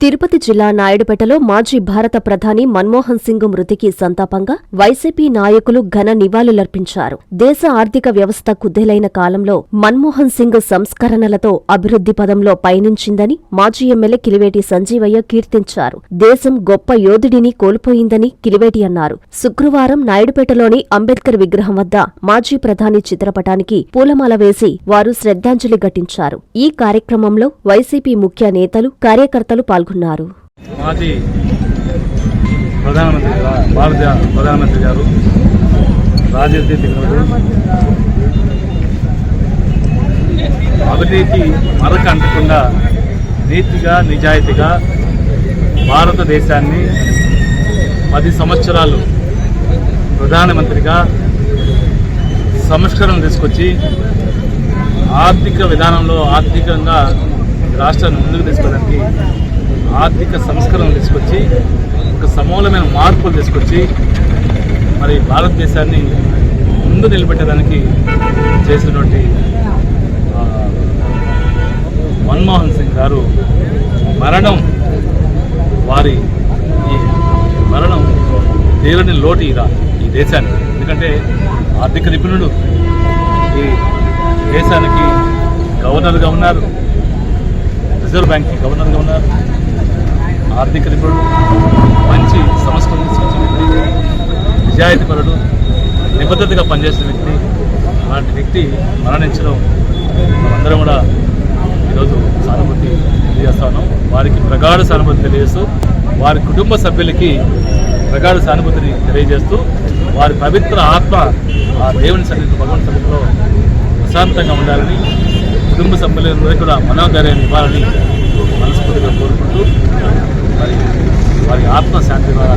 తిరుపతి జిల్లా నాయుడుపేటలో మాజీ భారత ప్రధాని మన్మోహన్ సింగ్ మృతికి సంతాపంగా వైసీపీ నాయకులు ఘన నివాళులర్పించారు. దేశ ఆర్థిక వ్యవస్థ కుదేలైన కాలంలో మన్మోహన్ సింగ్ సంస్కరణలతో అభివృద్ధి పదంలో పయనించిందని మాజీ ఎమ్మెల్యే కిలివేటి సంజీవయ్య కీర్తించారు. దేశం గొప్ప యోధుడిని కోల్పోయిందని కిలివేటి అన్నారు. శుక్రవారం నాయుడుపేటలోని అంబేద్కర్ విగ్రహం వద్ద మాజీ ప్రధాని చిత్రపటానికి పూలమాల వేసి వారు శ్రద్ధాంజలి ఘటించారు. ఈ కార్యక్రమంలో వైసీపీ ముఖ్య నేతలు కార్యకర్తలు పాల్గొన్నారు. మాజీ ప్రధానమంత్రి భారత ప్రధానమంత్రి గారు రాజకీయ దిగుడు అవినీతి మరక అంటకుండా నీతిగా నిజాయితీగా భారతదేశాన్ని పది సంవత్సరాలు ప్రధానమంత్రిగా సంస్కరణ తీసుకొచ్చి ఆర్థిక విధానంలో ఆర్థికంగా రాష్ట్రాన్ని ముందుకు తీసుకోవడానికి ఆర్థిక సంస్కరణలు తీసుకొచ్చి ఒక సమూలమైన మార్పులు తీసుకొచ్చి మరి భారతదేశాన్ని ముందు నిలబెట్టడానికి చేసినటువంటి మన్మోహన్ సింగ్ గారు మరణం వారి ఈ మరణం తీరని లోటు ఇదా ఈ దేశానికి. ఎందుకంటే ఆర్థిక నిపుణుడు ఈ దేశానికి గవర్నర్గా ఉన్నారు రిజర్వ్ బ్యాంక్కి గవర్నర్గా ఉన్నారు. ఆర్థిక నిపుణుడు మంచి సంస్కృతి తీసుకొచ్చిన వ్యక్తి నిజాయితీపరుడు నిబద్ధతగా పనిచేసిన వ్యక్తి అలాంటి వ్యక్తి మరణించడం మనందరం కూడా ఈరోజు సానుభూతి తెలియజేస్తాను వారికి ప్రగాఢ సానుభూతి తెలియజేస్తూ వారి కుటుంబ సభ్యులకి ప్రగాఢ సానుభూతిని తెలియజేస్తూ వారి పవిత్ర ఆత్మ ఆ దేవుని సన్నిధి భగవంతు సన్నిధిలో ప్రశాంతంగా ఉండాలని కుటుంబ సభ్యులందరూ కూడా మనోధైర్యాన్ని ఇవ్వాలని మనస్ఫూర్తిగా కోరుకుంటూ వారి ఆత్మ శాంతి ద్వారా